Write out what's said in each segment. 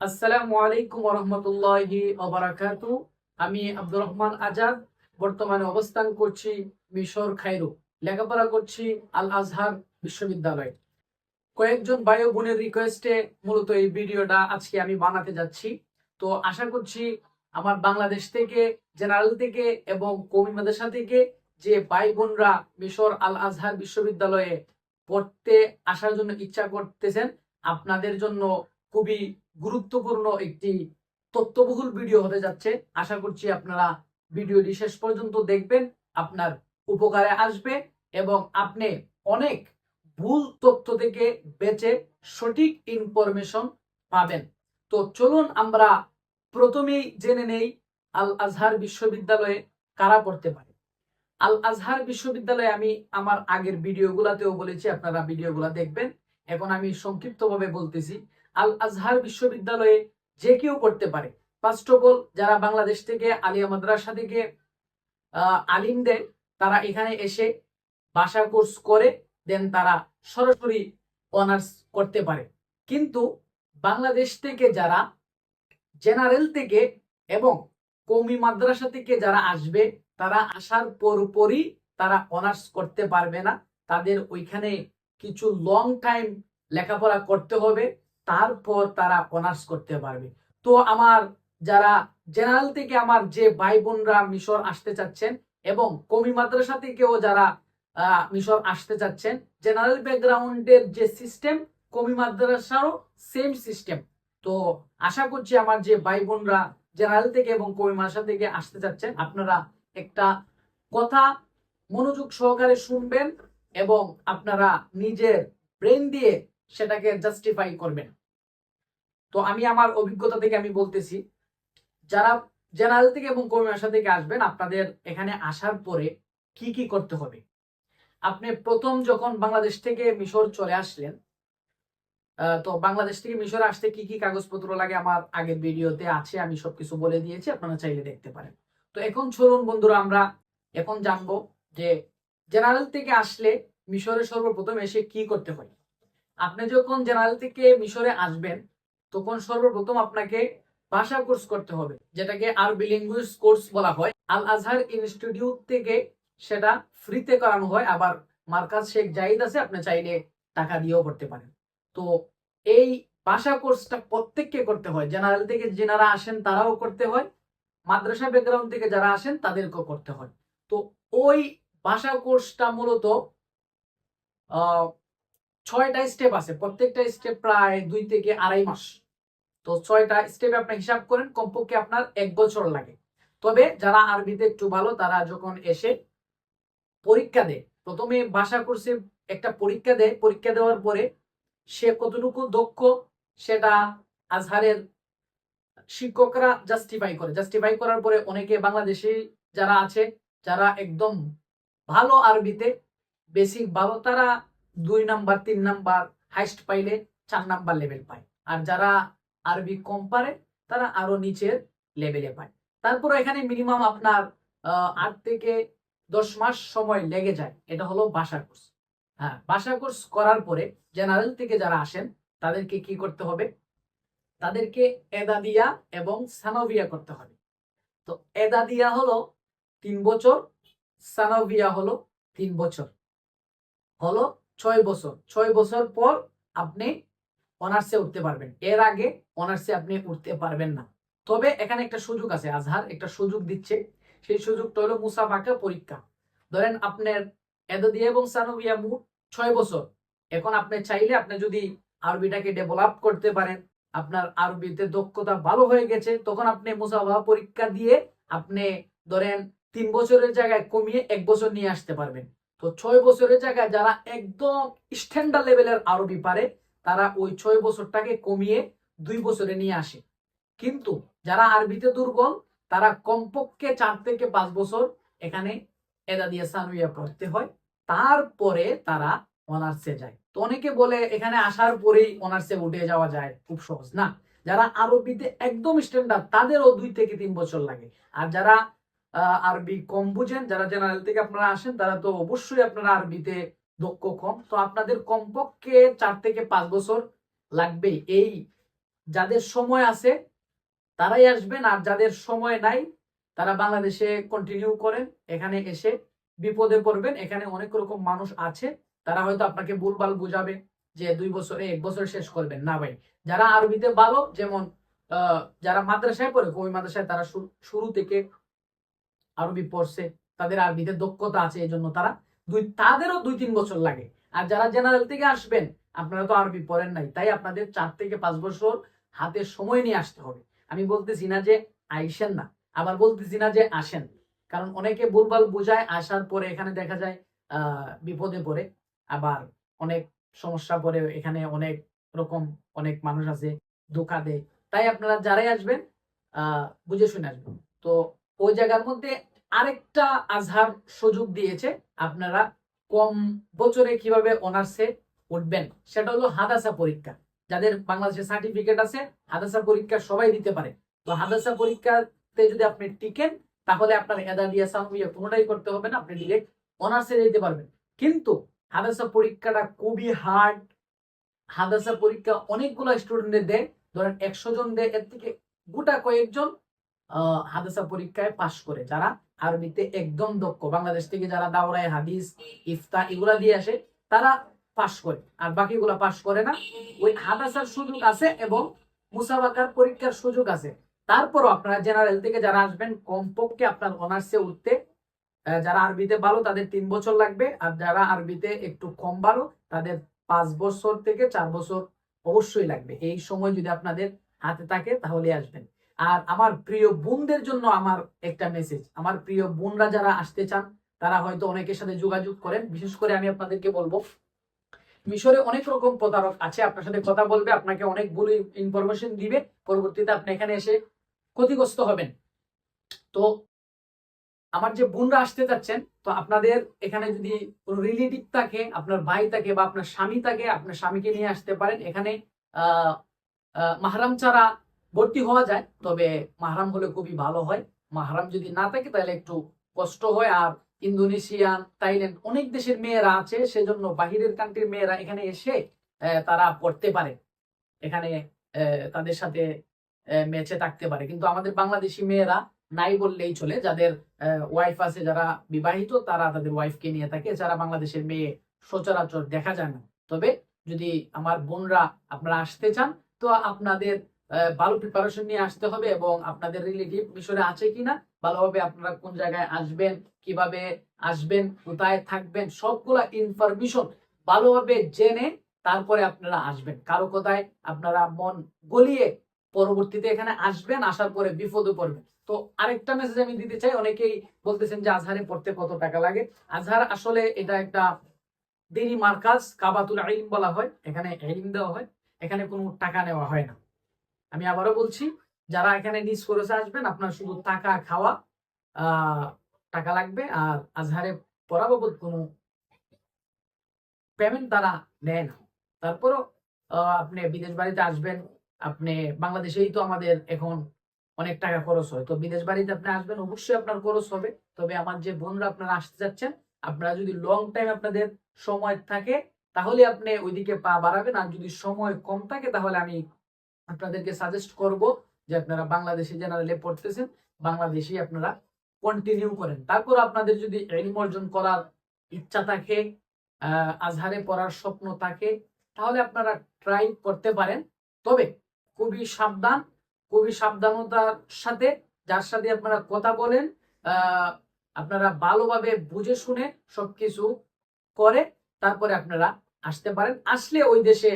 আসসালামু আলাইকুম রহমতুল্লাহি ওবারাকাতু। আমি আব্দুর রহমান আজাদ, বর্তমানে অবস্থান করছি মিশর, খাইরু। লেখাপড়া করছি আল আজহার বিশ্ববিদ্যালয়ে। কয়েকজন ও বোনের রিকোয়েস্টে মূলত এই ভিডিওটা আজকে আমি বানাতে যাচ্ছি। তো আশা করছি আমার বাংলাদেশ থেকে, জেনারেল থেকে এবং কমি মাদ্রাসা থেকে যে ভাই বোনরা মিশর আল আজহার বিশ্ববিদ্যালয়ে পড়তে আসার জন্য ইচ্ছা করতেছেন, আপনাদের জন্য খুবই গুরুত্বপূর্ণ একটি তথ্যবহুল ভিডিও হতে যাচ্ছে। আশা করছি আপনারা ভিডিওটি শেষ পর্যন্ত দেখবেন, আপনার উপকারে আসবে এবং আপনি অনেক ভুল তথ্য থেকে বেঁচে সঠিক ইনফরমেশন পাবেন। তো চলুন আমরা প্রথমেই জেনে নেই আল আজহার বিশ্ববিদ্যালয়ে কারা পড়তে পারে। আল আজহার বিশ্ববিদ্যালয়ে আমি আমার আগের ভিডিওগুলাতেও বলেছি, আপনারা ভিডিওগুলা দেখবেন। এখন আমি সংক্ষিপ্তভাবে বলতেছি আল আজহার বিশ্ববিদ্যালয়ে যে কেউ করতে পারে। ফার্স্ট অফ অল যারা বাংলাদেশ থেকে আলিয়া মাদ্রাসা থেকে আলিম দেয়, তারা এখানে এসে ভাষা কোর্স করে দেন তারা সরাসরি অনার্স করতে পারে। কিন্তু বাংলাদেশ থেকে যারা জেনারেল থেকে এবং কৌমি মাদ্রাসা থেকে যারা আসবে, তারা আসার পরপরই তারা অনার্স করতে পারবে না। তাদের ওইখানে কিছু লং টাইম লেখাপড়া করতে হবে। তারপর তারা অনার্স করতে পারবে। তো আমার যারা জেনারেল থেকে আমার যে ভাই বোনরা মিশর আসতে চাচ্ছেন এবং কমি মাদ্রাসা থেকেও যারা মিশর আসতে চাচ্ছেন জেনারেল ব্যাকগ্রাউন্ডের যে সিস্টেম কমি মাদ্রাসারও সেম সিস্টেম তো আশা করছি আমার যে ভাই বোনরা জেনারেল থেকে এবং কমি মাদ্রাসা থেকে আসতে চাচ্ছেন, আপনারা একটা কথা মনোযোগ সহকারে শুনবেন এবং আপনারা নিজের ব্রেন দিয়ে সেটাকে জাস্টিফাই করবেন। তো আমি আমার অভিজ্ঞতা থেকে আমি বলতেছি, যারা জেনারেল থেকে এবং ভাষা থেকে আসবেন, আপনাদের এখানে আসার পরে কি কি করতে হবে? আপনি প্রথম যখন বাংলাদেশ থেকে মিশর চলে আসলেন তো বাংলাদেশ থেকে মিশরে আসতে কি কি কাগজপত্র লাগে আমার আগের ভিডিওতে আছে, আমি সবকিছু বলে দিয়েছি, আপনারা চাইলে দেখতে পারেন। তো এখন চলুন বন্ধুরা, আমরা এখন জানব যে জেনারেল থেকে আসলে মিশরে সর্বপ্রথম এসে কি করতে হয়। আপনি যখন জেনারেল থেকে মিশরে আসবেন তখন সর্বপ্রথম আপনাকে ভাষা কোর্স করতে হবে, যেটাকে আরবি ল্যাঙ্গুয়েজ কোর্স বলা হয়। আল আজহার ইনস্টিটিউট থেকে সেটা ফ্রিতে করানো হয়, আবার মার্কাজ শেখ জাহিদ আছে, আপনি চাইলে টাকা দিয়েও করতে পারেন। তো এই ভাষা কোর্সটা প্রত্যেককে করতে হয় জেনারেল থেকে যেনারা আসেন তারাও করতে হয়, মাদ্রাসা ব্যাকগ্রাউন্ড থেকে যারা আসেন তাদেরকেও করতে হয়। তো ওই ভাষা কোর্সটা মূলত ছয়টা স্টেপ আছে। প্রত্যেকটা স্টেপ প্রায় দুই থেকে আড়াই মাস। তো ছয়টা স্টেপে আপনি হিসাব করেন, কমপক্ষে আপনার এক বছর লাগে। তবে যারা আরবিতে একটু ভালো, তারা যখন এসে পরীক্ষা দেয়, প্রথমে ভাষা কোর্সে একটা পরীক্ষা দেয়। পরীক্ষা দেওয়ার পরে সে কতটুকু দক্ষ, সেটা আজহারের শিক্ষকরা জাস্টিফাই করে। জাস্টিফাই করার পরে অনেকে বাংলাদেশি যারা আছে, যারা একদম ভালো আরবিতে বেসিক ভালো, তারা দুই নাম্বার, তিন নাম্বার হাইস্ট পাইলে চার নাম্বার লেভেল পায়। আর যারা আরবি কম পারে, তারা আরও নিচের লেভেলে পায়। তারপর এখানে মিনিমাম আপনার আট থেকে দশ মাস সময় লেগে যায়। এটা হলো বাসা কোর্স হ্যাঁ বাসা কোর্স করার পরে জেনারেল থেকে যারা আসেন, তাদেরকে কি করতে হবে? তাদেরকে এদাদিয়া এবং সানভিয়া করতে হবে। তো এদাদিয়া হলো তিন বছর সানভিয়া হলো তিন বছর। হলো ছয় বছর। ছয় বছর পর আপনি অনার্সে উঠতে পারবেন। এর আগে অনার্সে আপনি উঠতে পারবেন না। তবে এখানে একটা সুযোগ আছে, আজহার একটা সুযোগ দিচ্ছে। সেই সুযোগটা হলো মুসাফাকা পরীক্ষা। ধরেন আপনার এদাদিয়া এবং সানভিয়া মোট ছয় বছর। এখন আপনি চাইলে আপনি যদি আরবিটাকে ডেভেলপ করতে পারেন, আপনার আরবিতে দক্ষতা ভালো হয়ে গেছে, তখন আপনি মুসাফা পরীক্ষা দিয়ে আপনি ধরেন তিন বছরের জায়গায় কমিয়ে এক বছর নিয়ে আসতে পারবেন। তো ছয় বছরের জায়গায় যারা একদম স্ট্যান্ডার্ড লেভেলের আরবি পারে, তারা ওই ছয় বছরটাকে কমিয়ে দুই বছরে নিয়ে আসে। কিন্তু যারা আরবিতে দুর্বল, তারা কমপক্ষে চার থেকে পাঁচ বছর এখানে এদা দিয়ে সানুইয়া পড়তে হয়। তারপরে তারা অনার্সে যায়। তো অনেকে বলে এখানে আসার পরেই অনার্সে উঠে যাওয়া যায়, খুব সহজ। না, যারা আরবিতে একদম স্ট্যান্ডার্ড তাদেরও দুই থেকে তিন বছর লাগে। আর যারা আরবি কম বুঝেন যারা জেনারেল থেকে আপনারা আসেন, তারা তো অবশ্যই আপনারা আরবিতে দক্ষ কম। তো আপনাদের কমপক্ষে চার থেকে পাঁচ বছর লাগবে। এই যাদের সময় আছে, তারাই আসবেন, আর যাদের সময় নাই, তারা বাংলাদেশে কন্টিনিউ করেন, এখানে এসে বিপদে পড়বেন। এখানে অনেক রকম মানুষ আছে, তারা হয়তো আপনাকে ভুলভাল বুঝাবে যে দুই বছরে, এক বছর শেষ করবেন। না ভাই, যারা আরবিতে ভালো, যেমন যারা মাদ্রাসায় পড়ে, কবি মাদ্রাসায় তারা শুরু থেকে আরবি পড়ছে, তাদের আরবিতে দক্ষতা আছে এই জন্য তারা দুই, তাদেরও দুই, তিন বছর লাগে। আর যারা জেনারেল থেকে আসবেন, আপনারা তো আরবি পড়েন নাই, তাই আপনাদের চার থেকে পাঁচ বছর হাতে সময় নিয়ে আসতে হবে। আমি বলতেছি না যে আইসেন না, আবার বলতেছি না যে আসেন। কারণ অনেকে ভুলভাল বোঝায়, আসার পরে এখানে দেখা যায়, আহ, বিপদে পড়ে। আবার অনেক সমস্যা পড়ে এখানে অনেক রকম অনেক মানুষ আছে, ধোকা দেয়। তাই আপনারা যারাই আসবেন, আহ, বুঝে শুনে আসবেন। তো ওই জায়গার মধ্যে আরেকটা আজহার সুযোগ দিয়েছে, আপনারা কম বছরে কীভাবে অনার্সে উঠবেন, সেটা হলো হাদাসা পরীক্ষা। যাদের বাংলাদেশে সার্টিফিকেট আছে, হাদাসা পরীক্ষা সবাই দিতে পারে। তো হাদাসা পরীক্ষাতে যদি আপনি টিকেন, তাহলে আপনার এদা দিয়া সামিয়া কোনোটাই করতে হবে না, আপনি ডিরেক্ট অনার্সে যেতে পারবেন। কিন্তু হাদাসা পরীক্ষাটা খুবই হার্ড হাদাসা পরীক্ষা অনেকগুলো স্টুডেন্টের দেয়, ধরেন একশো জন দেয়, এর থেকে গোটা কয়েকজন হাদাসা পরীক্ষায় পাশ করে। যারা আরবিতে একদম দক্ষ। বাংলাদেশ থেকে যারা দাওরায় হাদিস ইফতা এগুলা দিয়ে আসে, তারা পাশ করে। আর বাকিগুলা পাশ করে না। ওই হাদাসার সুযোগ আছে এবং মুসাবাকার পরীক্ষার সুযোগ আছে। তারপরও আপনারা জেনারেল থেকে যারা আসবেন, কমপক্ষে আপনার অনার্সে উঠতে যারা আরবিতে ভালো, তাদের তিন বছর লাগবে। আর যারা আরবিতে একটু কম ভালো, তাদের পাঁচ বছর থেকে চার বছর অবশ্যই লাগবে। এই সময় যদি আপনাদের হাতে থাকে তাহলে আসবেন। আর আমার প্রিয় বোনদের জন্য আমার একটা মেসেজ আমার প্রিয় বোনরা যারা আসতে চান, তারা হয়তো অনেকের সাথে যোগাযোগ করেন। বিশেষ করে আমি আপনাদেরকে বলব, মিশরে অনেক রকম প্রতারক আছে। আপনার সাথে কথা বলবে, আপনাকে অনেক ভুল ইনফরমেশন দিবে। পরবর্তীতে আপনি এখানে এসে ক্ষতিগ্রস্ত হবেন। তো আমার যে বোনরা আসতে যাচ্ছেন তো আপনাদের এখানে যদি কোনো রিলেটিভ থাকে, আপনার ভাই থাকে বা আপনার স্বামী থাকে, আপনার স্বামীকে নিয়ে আসতে পারেন। এখানে মাহরাম ছাড়া ভর্তি হওয়া যায়, তবে মাহরাম হলে খুবই ভালো হয়। মাহরাম যদি না থাকে, তাহলে একটু কষ্ট হয়। আর ইন্দোনেশিয়ান, থাইল্যান্ড অনেক দেশের মেয়েরা আছে, সেজন্য বাহিরের কান্ট্রির মেয়েরা এখানে এসে তারা পড়তে পারে। এখানে তাদের সাথে ম্যাচে থাকতে পারে। কিন্তু আমাদের বাংলাদেশি মেয়েরা নাই বললেই চলে। যাদের ওয়াইফ আছে যারা বিবাহিত, তারা তাদের ওয়াইফকে নিয়ে থাকে। যারা বাংলাদেশের মেয়ে সচরাচর দেখা যায় না। তবে যদি আমার বোনরা আপনারা আসতে চান, তো আপনাদের ভালো প্রিপারেশন নিয়ে আসতে হবে এবং আপনাদের রিলেটিভ মিশরে আছে কিনা, ভালোভাবে আপনারা কোন জায়গায় আসবেন, কীভাবে আসবেন, কোথায় থাকবেন, সবগুলা ইনফরমেশন ভালোভাবে জেনে তারপরে আপনারা আসবেন। কারও কোথায় আপনারা মন গলিয়ে পরবর্তীতে এখানে আসবেন, আসার পরে বিপদে পড়বেন। তো আরেকটা মেসেজ আমি দিতে চাই, অনেকেই বলতেছেন যে আজহারে পড়তে কত টাকা লাগে? আজহার আসলে এটা একটা দিনী মার্কাজ, কাবাতুল আইম বলা হয়। এখানে ইলম দেওয়া হয়, এখানে কোনো টাকা নেওয়া হয় না। আমি আবারও বলছি, যারা এখানে নিজ করেছে আসবেন, আপনার শুধু টাকা খাওয়া টাকা লাগবে, আর আজহারে পড়া বাবদ কোনো পেমেন্ট তারা নেয় না। তারপরও আপনি বিদেশ বাড়িতে আসবেন, আপনি বাংলাদেশেই তো আমাদের এখন অনেক টাকা খরচ হয়। তো বিদেশ বাড়িতে আপনি আসবেন, অবশ্যই আপনার খরচ হবে। তবে আমার যে বোনরা আপনারা আসতে যাচ্ছেন আপনারা যদি লং টাইম আপনাদের সময় থাকে, তাহলে আপনি ওইদিকে পা বাড়াবেন, আর যদি সময় কম থাকে, তাহলে আমি আপনাদেরকে সাজেস্ট করব যে আপনারা বাংলাদেশে জেনারেলে পড়তেছেন বাংলাদেশে আপনারা কন্টিনিউ করেন। তারপর আপনাদের যদি এলিম অর্জন করার ইচ্ছা থাকে আজহারে পড়ার স্বপ্ন থাকে, তাহলে আপনারা ট্রাই করতে পারেন। তবে খুবই সাবধান, খুবই সাবধানতার সাথে, যার সাথে আপনারা কথা বলেন আপনারা ভালোভাবে বুঝে শুনে সবকিছু করে, তারপরে আপনারা আসতে পারেন। আসলে ওই দেশে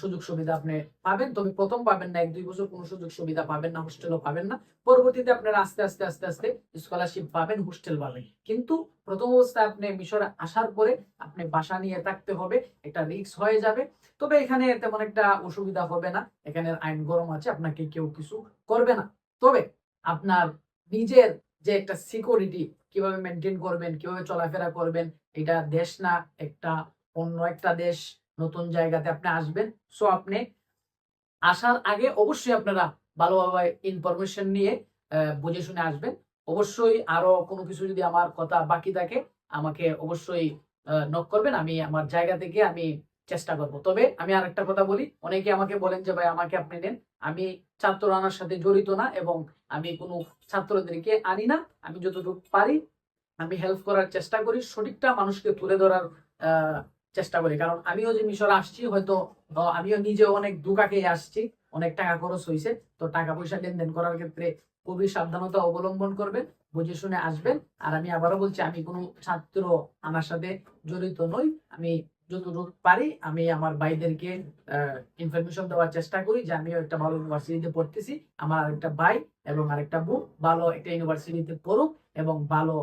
সুযোগ সুবিধা আপনি পাবেন। তবে প্রথম পাবেন না, এক, দুই বছর কোনো সুযোগ সুবিধা পাবেন না, হোস্টেলও পাবেন না। পরবর্তীতে আপনারা আস্তে আস্তে আস্তে আস্তে স্কলারশিপ পাবেন, হোস্টেল পাবেন। কিন্তু প্রথম অবস্থায় আপনি মিশরে আসার পরে আপনি বাসা নিয়ে থাকতে হবে, একটা রিস্ক হয়ে যাবে। তবে এখানে তেমন একটা অসুবিধা হবে না, এখানে আইন গরম আছে, আপনাকে কেউ কিছু করবে না। তবে আপনার নিজের যে একটা সিকিউরিটি কীভাবে মেনটেন করবেন, কীভাবে চলাফেরা করবেন, এটা দেশ না, একটা অন্য একটা দেশ। নতুন জায়গাতে আপনি আসবেন। সো আপনি আসার আগে অবশ্যই আপনারা ভালোভাবে ইনফরমেশন নিয়ে বুঝে শুনে আসবেন। অবশ্যই আরও কোনো কিছু যদি আমার কথা বাকি থাকে, আমাকে অবশ্যই নক করবেন। আমি আমার জায়গা থেকে আমি চেষ্টা করব। তবে আমি আরেকটা কথা বলি, অনেকে আমাকে বলেন যে, ভাই, আমাকে আপনি নেন। আমি ছাত্র আনার সাথে জড়িত না এবং আমি কোনো ছাত্রদেরকে আনি না। আমি যতটুকু পারি, আমি হেল্প করার চেষ্টা করি। সঠিকটা মানুষকে তুলে ধরার চেষ্টা করি। কারণ আমিও যে মিশরে আসছি, হয়তো আমিও নিজে অনেক দুকাকে আসছি, অনেক টাকা খরচ হয়েছে তো টাকা পয়সা লেনদেন করার ক্ষেত্রে খুবই সাবধানতা অবলম্বন করবেন, বুঝে শুনে আসবেন। আর আমি আবারও বলছি, আমি কোনো ছাত্র আমার সাথে জড়িত নই। আমি যতটুকু পারি, আমি আমার ভাইদেরকে ইনফরমেশন দেওয়ার চেষ্টা করি যে আমিও একটা ভালো ইউনিভার্সিটিতে পড়তেছি। আমার আরেকটা ভাই এবং আরেকটা বোন ভালো একটা ইউনিভার্সিটিতে পড়ুক এবং ভালো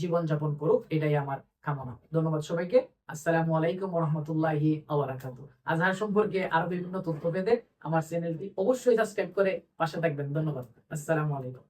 জীবন যাপন করুক। এটাই আমার কামনা। ধন্যবাদ সবাইকে। আসসালামু আলাইকুম রহমতুল্লাহি আবরাকাতু আজহার সম্পর্কে আরও বিভিন্ন তথ্য পেতে আমার চ্যানেলটি অবশ্যই সাবস্ক্রাইব করে পাশে থাকবেন। ধন্যবাদ। আসসালামু আলাইকুম।